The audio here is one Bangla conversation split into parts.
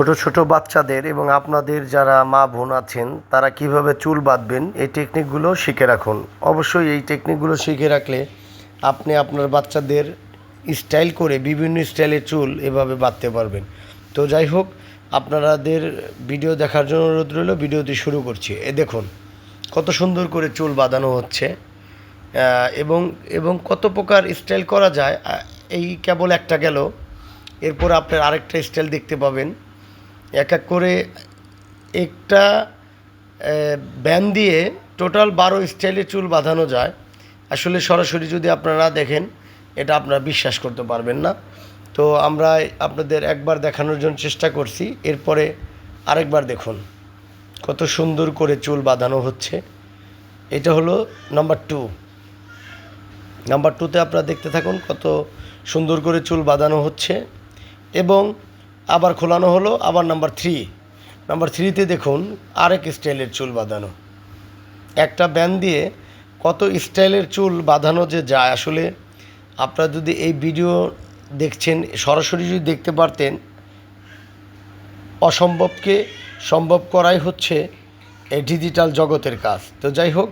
ছোট ছোট বাচ্চাদের এবং আপনাদের যারা মা বোন আছেন, তারা কীভাবে চুল বাঁধবেন, এই টেকনিকগুলো শিখে রাখুন। অবশ্যই এই টেকনিকগুলো শিখে রাখলে আপনি আপনার বাচ্চাদের স্টাইল করে বিভিন্ন স্টাইলের চুল এভাবে বাঁধতে পারবেন। তো যাই হোক, আপনারাদের ভিডিও দেখার জন্য অনুরোধ রইল, ভিডিওটি শুরু করছি। এ দেখুন, কত সুন্দর করে চুল বাঁধানো হচ্ছে এবং এবং কত প্রকার স্টাইল করা যায়। এই কেবল একটা গেল, এরপর আপনার আরেকটা স্টাইল দেখতে পাবেন। এক এক করে একটা ব্যান দিয়ে টোটাল বারো স্টাইলে চুল বাঁধানো যায়। আসলে সরাসরি যদি আপনারা দেখেন, এটা আপনারা বিশ্বাস করতে পারবেন না। তো আমরা আপনাদের একবার দেখানোর জন্য চেষ্টা করছি। এরপরে আরেকবার দেখুন, কত সুন্দর করে চুল বাঁধানো হচ্ছে। এটা হলো নাম্বার টু। নাম্বার টুতে আপনারা দেখতে থাকুন কত সুন্দর করে চুল বাঁধানো হচ্ছে। এবং আবার খোলানো হলো, আবার নাম্বার থ্রি নাম্বার থ্রিতে দেখুন, আরেক স্টাইলের চুল বাঁধানো। একটা ব্যান দিয়ে কত স্টাইলের চুল বাঁধানো যে যায়। আসলে আপনারা যদি এই ভিডিও দেখছেন, সরাসরি যদি দেখতে পারতেন, অসম্ভবকে সম্ভব করাই হচ্ছে এই ডিজিটাল জগতের কাজ। তো যাই হোক,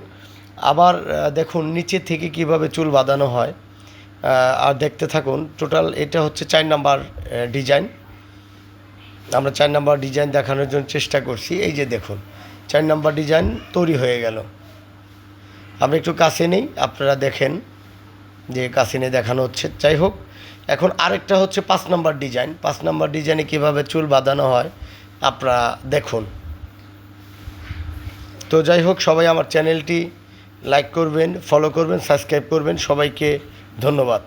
আবার দেখুন নিচে থেকে কীভাবে চুল বাঁধানো হয়। আর দেখতে থাকুন টোটাল এটা হচ্ছে চার নাম্বার ডিজাইন আমরা চার নাম্বার ডিজাইন দেখানোর জন্য চেষ্টা করছি। এই যে দেখুন, চার নাম্বার ডিজাইন তৈরি হয়ে গেল। আমরা একটু কাছে নেই, আপনারা দেখেন যে কাছে নিয়ে দেখানো হচ্ছে। যাই হোক, এখন আরেকটা হচ্ছে পাঁচ নাম্বার ডিজাইন। পাঁচ নাম্বার ডিজাইনে কীভাবে চুল বাঁধানো হয়, আপনারা দেখুন। তো যাই হোক, সবাই আমার চ্যানেলটি লাইক করবেন, ফলো করবেন, সাবস্ক্রাইব করবেন। সবাইকে ধন্যবাদ।